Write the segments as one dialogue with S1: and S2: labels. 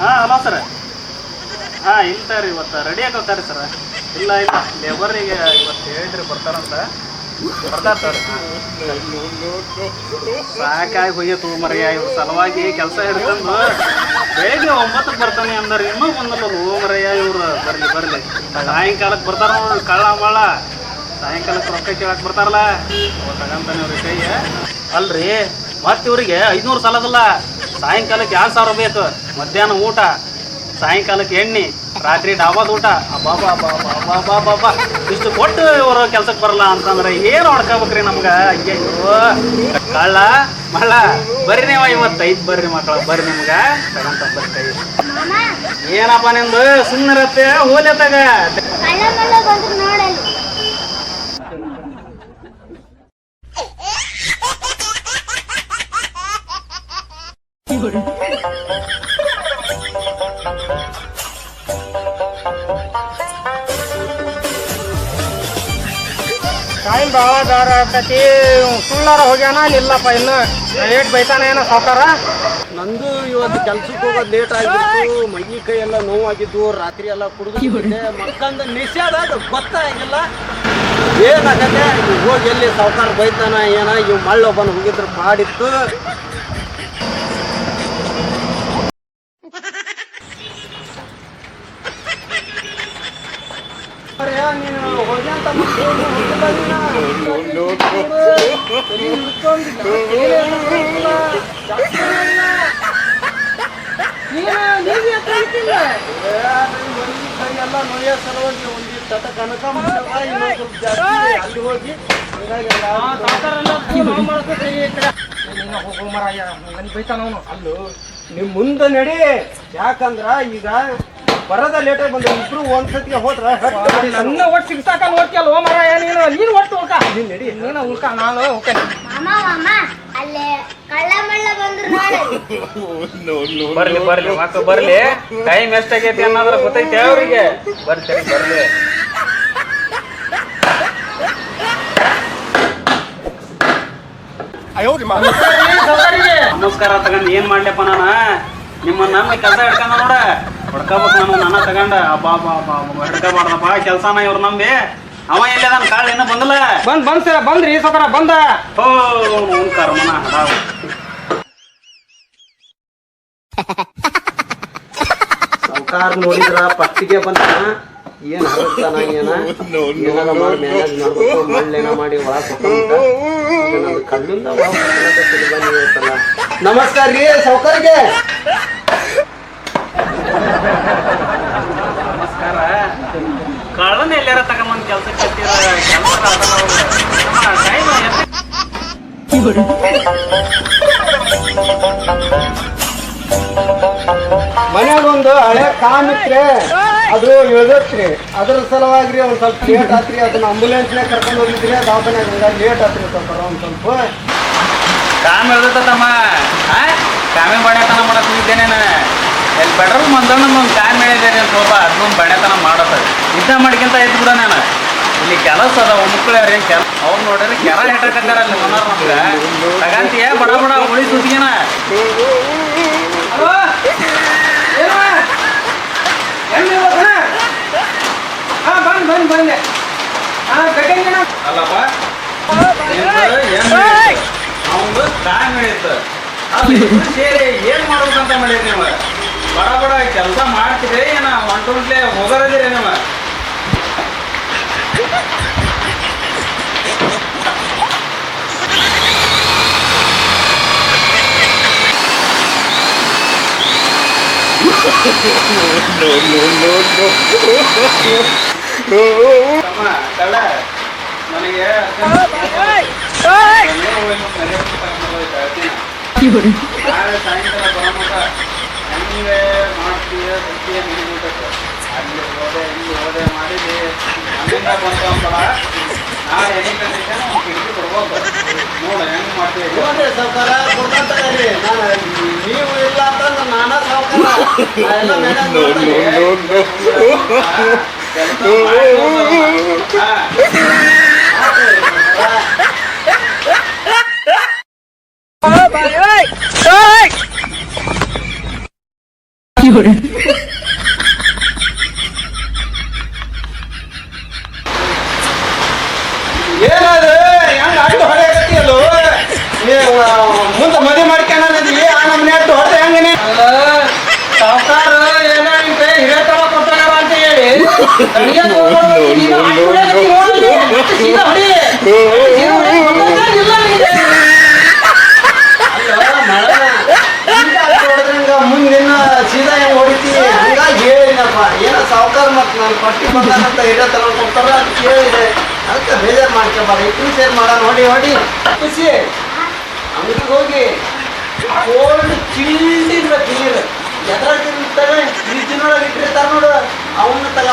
S1: ಹಾ hello sir. ಹಾ ಇಲ್ಲ ಸರ್ ಇವತ್ತು. ರೆಡಿ ಆಗತ್ತಾರ ಸರ್. ಇಲ್ಲ ಇಲ್ಲ. ಲೇಬರಿಗೆ ಇವತ್ತು ಹೇಳಿದ್ರಿ ಬರ್ತಾರಂತ. ಬರ್ತಾರೆ ಸರ್. ಸಾಕಾಗಿ ಹೋಗಿತ್ತು ಮರಿಯ ಇವ್ರ ಸಲುವಾಗಿ ಕೆಲಸ ಹಿಡ್ಕೊಂಡು ಬೆಳಿಗ್ಗೆ ಒಂಬತ್ತಕ್ಕೆ ಬರ್ತಾನೆ ಅಂದ್ರೆ. ಇನ್ನೂ ಬಂದಲ್ಲ ಹೋಗ್ರಯ್ಯ ಇವ್ರು. ಬರ್ಲಿ ಬರ್ಲಿ. ಸಾಯಂಕಾಲಕ್ಕೆ ಬರ್ತಾರ ಕಳ್ಳ ಮಳ್ಳ. ಸಾಯಂಕಾಲಕ್ಕೆ ರೊಕ್ಕ ಕೇಳಕ್ ಬರ್ತಾರಲ್ಲ. ತಗಂತಾನೆ ಅವ್ರಿಗೆ ಕೈಯ ಅಲ್ರಿ, ಮತ್ತೆ ಇವ್ರಿಗೆ ಐದ್ನೂರು ಸಾಲದಲ್ಲ. ಸಾಯಂಕಾಲಕ್ಕೆ ಎರಡು ಸಾವಿರ ಬೇಕು. ಮಧ್ಯಾಹ್ನ ಊಟ ಸಾಯಂಕಾಲಕ್ಕೆ ಎಣ್ಣೆ, ರಾತ್ರಿ ಡಾಬಾದ ಊಟ. ಬಾಬಾ ಬಾಬಾ ಬಾಬಾ ಇಷ್ಟು ಕೊಟ್ಟು ಇವರು ಕೆಲ್ಸಕ್ಕೆ ಬರಲ್ಲ ಅಂತಂದ್ರೆ ಏನು ಹೊಡ್ಕೋಬೇಕ್ರಿ ನಮ್ಗೆ? ಅಯ್ಯೋ ಕಳ್ಳ ಮಳ್ಳ ಬರ್ರಿ ಇವತ್ತು ಇವತ್ತೈದು ಬರ್ರಿ ಮಕ್ಕಳ ಬರ್ರಿ ನಿಮ್ಗೆ. ತಗಂತ ಏನಪ್ಪ ನಿಂದು? ಸುಮ್ಮನಿರತ್ತೆ ಹೋಲೆ ತಗ
S2: ಟೈಮ್ ಭಾಳ ದಾರ ಆಗ್ತೈತಿ ಸುಳ್ಳಾರ ಹೋಗ್ಯಾನ ಇಲ್ಲಪ್ಪ ಇನ್ನು. ಏಟ್ ಬೈತಾನೆ ಏನೋ ಸಾವುಕಾರ?
S3: ನಂದು ಇವತ್ತು ಕೆಲ್ಸಕ್ಕೆ ಹೋಗೋದು ಲೇಟ್ ಆಗಿತ್ತು. ಮೈ ಕೈ ಎಲ್ಲ ನೋವಾಗಿದ್ದು, ರಾತ್ರಿ ಎಲ್ಲ ಕುಡಿದು ಮಕ್ಕಂದ ನಿಷೇಧ ಅದು ಗೊತ್ತಾಗಿಲ್ಲ ಏನಾಗತ್ತೆ? ಹೋಗಿ ಎಲ್ಲಿ ಸಾವುಕಾರ ಬೈತಾನ, ಏನ? ಇವ್ ಮಳ್ಳೊಬ್ಬನ ಹೋಗಿದ್ರು ಮಾಡಿತ್ತು ಎಲ್ಲ ಸಲುವಾಗಿ ಕನಕ. ಅಲ್ಲಿ ಹೋಗಿ ಹಂಗಾಗಿ ಎಲ್ಲ
S2: ನೀನು ಹೋಗು ಮರಾಯ ನನಗೆ ಬೈತಾನ ಅವನು
S3: ಅಲ್ಲೋ, ನಿಮ್ ಮುಂದೆ ನಡಿ ಯಾಕಂದ್ರ ಈಗ ಬರದ ಲೇಟಾಗಿ ಬಂದು ಇಬ್ರು ಒಂದ್ಸತಿಗೆ ಹೋದ್ರ
S2: ನನ್ನ ಒಟ್ಟು ಸಿಗ್ಸಾಕ ನೋಡ್ತಿಯಲ್ಲ ಓ ಮರ ನೀನು ನೀನು ಒಟ್ಟು ಉಳ್ಕ.
S3: ನೀನ್ ನಡಿ.
S2: ನೀನು ಉಳ್ಕ ನಾನು ಓಕೆ
S4: ಮಾಮ ಮಾಮ ಅಲ್ಲೇ ಕಳ್ಳ ಮಳ್ಳ ಬಂದ್ರು ನೋಡಲ್ಲಿ
S1: ಬರ್ಲಿ ಬರ್ಲಿ ಮಕ್ಕಳು ಬರ್ಲಿ. ಟೈಮ್ ಎಷ್ಟಾಗೈತಿ ಅನ್ನೋದ್ರ ಗೊತ್ತೈತೆ ಅವ್ರಿಗೆ. ಬರ್ತೀರಿ ಬರ್ಲಿ. ನಮಸ್ಕಾರ ತಗೊಂಡ್ ಏನ್ ಮಾಡ್ಲಪ್ಪ ನಾನ? ನಿಮ್ಮ ನಮ್ಮ ಕೆಲಸ ಹಿಡ್ಕೊಂಡ ನೋಡ. ಹೊಡ್ಕೋಬೇಕು ನಾನು ನನ್ನ ತಗೊಂಡ. ಅಬ್ಬಾ ಬಾ ಬಾ ಹಿಡ್ಕೋಬಾರ್ದಪ್ಪ ಕೆಲಸನ ಇವ್ರು ನಂಬಿ. ಅವ ನನ್ನ ಕಾಳು ಇನ್ನೂ ಬಂದಿಲ್ಲ.
S2: ಬಂದ್ ಬಂದ್ ಸರ್ ಬಂದ್ರಿ ಸಕರ ಬಂದ.
S1: ಓ ಅವ್ನ್ ಕರ್ಮನ ಹಡಾವು
S3: ಸಾವುಕಾರ ನೋಡಿದ್ರ ಪಟ್ಟಿಗೆ ಬಂದ ಏನ್ ಹರಡ್ತಾನ ಏನ? ಏನಾರ ಮಾಡಿ ಮ್ಯಾನೇಜ್ ಮಾಡ್ಬೇಕು ಮಳ್ಳೇನ ಮಾಡಿ ಒಳಗ್ ನಂದು ಕಣ್ಣಿಂದ ಒಳಗ್ ಹೋಗ್ತಾನಂತ ಬಂದ್ ಇವತ್ತಲ್ಲ. ನಮಸ್ಕಾರ ರೀ ಸಾವುಕಾರಿಗೆ
S1: ನಮಸ್ಕಾರ. ಕಳ್ಳನ ಎಲ್ಲಾರ ತಗೊಂಬಂದ್ ಕೆಲ್ಸಕ್ಕೆ ಕಟ್ಟಿರ ಕೆಲಸ ಟೈಮ್
S3: ಮನ್ಯಾಗ ಒಂದು ಹಳೆ ಕಾಮ್ ಇತ್ರಿ ಅದು ಇಳ್ದತ್ರಿ ಅದ್ರ ಸಲುವಾಗಿ ಒಂದ್ ಸ್ವಲ್ಪ ಲೇಟ್ ಆತ್ರಿ ಅದನ್ನ ಅಂಬುಲೆನ್ಸ್ನೇ ಕರ್ಕೊಂಡು ಹೋಗಿದ್ರಿ ದವಾಖಾನೆ ಲೇಟ್ ಆತ್ರಿ ಸ್ವಲ್ಪ ಒಂದ್ ಸ್ವಲ್ಪ.
S1: ಕಾಮ್ ಹೇಳ್ದತ್ತಮ್ಮ ಕಾಮೆ ಬಣೆತನ ಮಾಡಕ್ ಇದ್ದೇನೇನ ಎಲ್ಲಿ ಪೆಟ್ರೋಲ್ ಮಂದಣ್ಣ ಒಂದು ಕಾಯಿ ಹೇಳಿದ್ದೇನೆ ಅಂತ ಸ್ವಲ್ಪ ಅದೊಂದು ಬಣೆತನ ಮಾಡತ್ತ ಇದ್ದ ಮಾಡ್ಕೊಂತ ಇದ್ದು ಬಿಡ ನಾನು. ಇಲ್ಲಿ ಕೆಲಸ ಅದ ಮುಕ್ಕಳ್ಯಾರ ಕೆಲ ಅವ್ರು ನೋಡ್ರಿ ಕೆರ ಹೆಟ್ಟಕತ್ತಾರ ಅಲ್ಲಿ ಮನಾರ್ ನಮ್ಗೆ ತಗಂತೀಯ ಬಡ ಬಡ ಉಳಿ
S2: ಗಟ್ಟಿಂಗನ
S1: ಅಲ್ಲಪ್ಪ ಅವನು ಕಾಯಿ ಹೇಳಿತ್ತು ಅಲ್ಲಿ ಏನು ಸೇರಿ ಏನ್ ಮಾಡ್ಬೇಕಂತ ಮಾಡಿರಿ ನೀವು? ಬಡ ಬಡ ಕೆಲಸ ಮಾಡ್ತಿದ್ರೆ ಏನ ಒಂಟೊಂಟ್ಲೆ ಹೋಗರದಿರಿ ಕಳ್ಳ, ನನಗೆ ನಾಳೆ ಸಾಯಂಕಾಲ ಬರೋಮಟ ಹೆಂಗೆ ಮಾಡ್ತೀಯ ಬರ್ತೀಯ ನಿನಗೆ ಅಲ್ಲಿ ಹೋದೆ ಇಲ್ಲಿ ಹೋದೆ ಮಾಡಿದಿ. ಅಲ್ಲಿಂದ ಬಂತು ಅಂತಲ್ಲ ನಾಳೆ ಎನಿ ಕಂಡೀಷನ್ ಕಿಟಕಿ ಕೊಡ್ಬೋದು. ನೋಡು ಹೆಂಗೆ ಮಾಡ್ತೀವಿ
S3: ನೋಡ್ರಿ. ನಾನು ನೀವು ಇಲ್ಲ ಅಂತಂದ್ರೆ ನಾನಾ ಸಾವ್ಕಾರ. ನಾ ಎಲ್ಲ ಮುಂದೆ ಮದುವೆ ಮಾಡ್ಕೊಂಡಿ ಆ ನಮ್ಮನೆ ಹೊಡೆದ ಹೆಂಗನೆ?
S2: ಸಾವುಕಾರ ಏನೋ ನಿಮ್ ಕೈ ಹಿರೇತನ ಕೊಟ್ಟಾರ ಅಂತ ಹೇಳಿ. ನನಗೆ ತಗೊಂಡು ನೀನು ಆಯ್ತು ಹೊಡ್ಯಾಕತ್ತಿ ನೋಡು. ಮತ್ತೆ ಸೀದಾ ಹೊಡಿ. ಸೀದಾ ಹೊಡಿ. ಗೊತ್ತಾಗ್ತಾ ಇಲ್ಲ ನಿನಗೆ.
S3: ಮುಂದಿನ ಸೀದಾ ಹೆಂಗ್ ಹೊಡಿತಿ? ಹಂಗಾಗಿ ಹೇಳಿನಪ್ಪ ಏನೋ ಸಾವುಕಾರ ಮತ್ ನಾನು ಪಟ್ಟಿ ಬಂದಾನಂತ ತರ ಕೊಡ್ತಾರ ಅಂತ ಕೇಳಿದೆ. ಅದಕ್ಕೆ ಬೇಜಾರ್ ಮಾಡ್ಕೊಬಾರ ಇಟ್ಟು ಸೇರ್ ಮಾಡ ನೋಡಿ ಹೊಡಿ. ಖುಷಿ. ಅಂಗಡಿಗೆ ಹೋಗಿ ಕೋಲ್ಡ್ ಚಿಲ್ಡ್ ಇರ್ಬೇಕು ನೀರು ಎದ್ರಾಗ ಇರ್ತಾವೆ ಫ್ರಿಜ್ನೊಳಗೆ ಇಟ್ಟಿರ್ತಾರ ನೋಡು ಅವನ್ನ
S4: ಪದೇ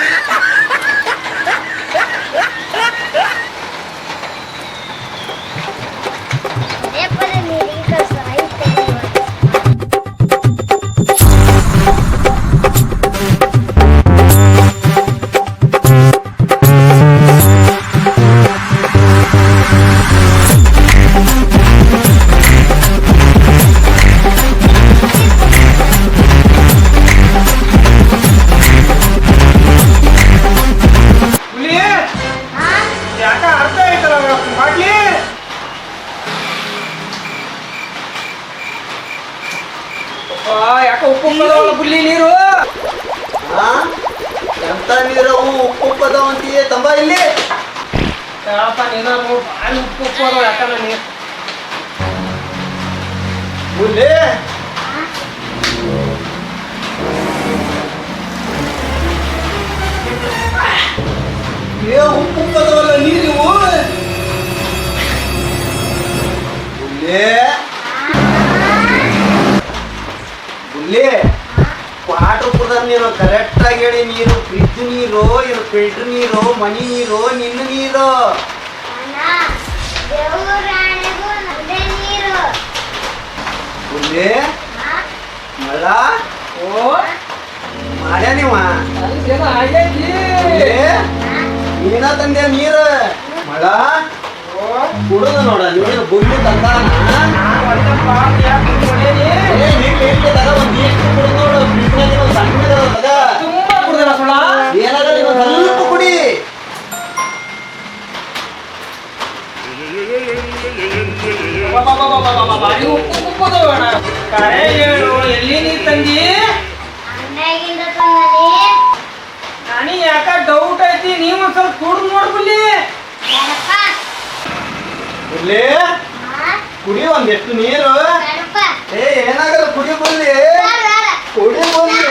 S2: ಬುಲ್ಲಿ ನೀರು?
S3: ಎಂತ ನೀರವು ಉಪ್ಪು ಉಪ್ಪದವ ಅಂತೀಯ ತಂಬ ಇಲ್ಲಿ.
S2: ಹೇಳಪ್ಪ ನೀನ ನೋಡು. ಭಾಳ ಉಪ್ಪು ಉಪ್ಪು ಅದಾವ ಯಾಕಂದ್ರೆ ನೀರು
S3: ಮುಲ್ಲೆ ಏ ಮುಲ್ಲೆ ವಾಟರ್ ನೀರು ಕರೆಕ್ಟ್ ಆಗಿ ಹೇಳಿ ನೀರು ಫ್ರಿಜ್ ನೀರು ಇದು ಫಿಲ್ಟರ್ ನೀರು, ಮನಿ ನೀರು, ನಿನ್ನ ನೀರು.
S4: ಇಲ್ಲಿ
S3: ಮಳ
S2: ಓ,
S3: ಮಾಡ್ಯಾ ನೀವ? ನೀನ ತಂದೆ ನೀರು. ಮಳ ಕುಡುದ ನೋಡ, ನೀನು ತಂದಾನ?
S2: ಎಲ್ಲಿ ನೀರ್ ತಂದಿ ನನಗೆ ಯಾಕ ಡೌಟ್ ಐತಿ ನೀವು ಸ್ವಲ್ಪ ಕುಡ್ದು ನೋಡ್ಬಿಲ್ಲಿ
S4: ಕುಡಿ
S3: ಒಂದೆಷ್ಟು
S4: ನೀರು.
S3: ಏ ಏನಾಗಲ್ಲ ಕುಡಿ ಬಲ್ಲಿ ಕುಡಿ
S4: ಬಲ್ಲಿ